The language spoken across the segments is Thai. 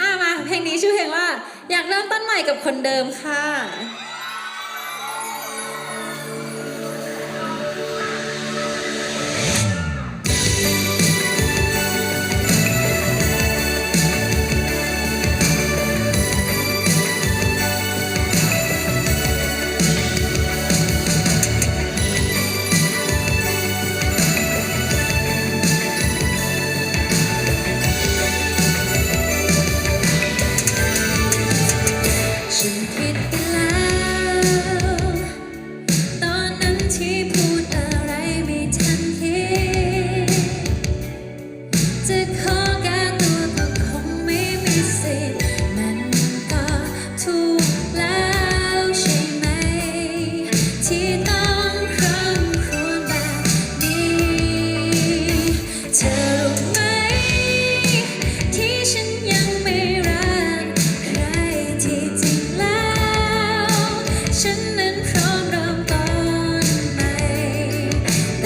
อะมาเพลงนี้ชื่อเพลงว่า อยากเริ่มต้นใหม่กับคนเดิมค่ะ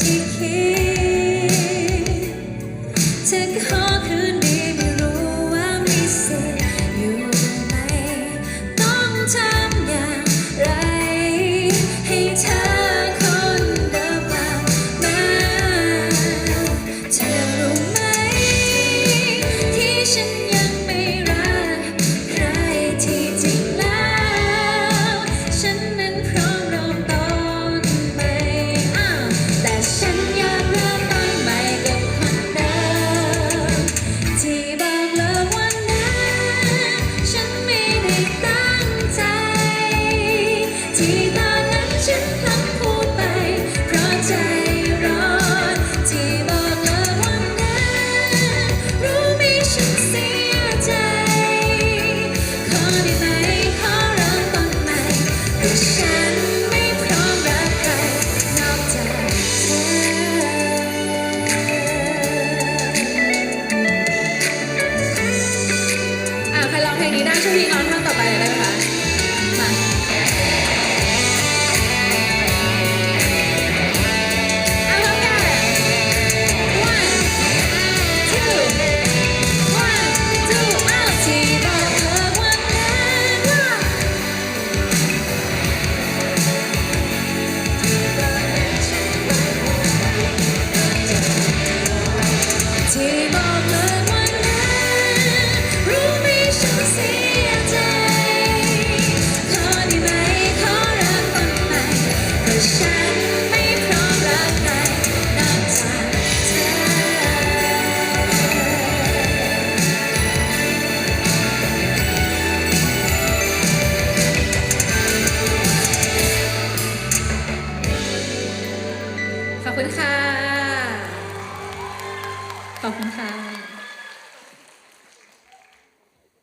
ที่จะขอคืนดีไม่รู้ว่ามีเสีย อะใครร้องเพลงนี้ได้ช่วยพี่น้องท่านต่อไปได้ไหมคะ ค่ะ ขอบคุณค่ะ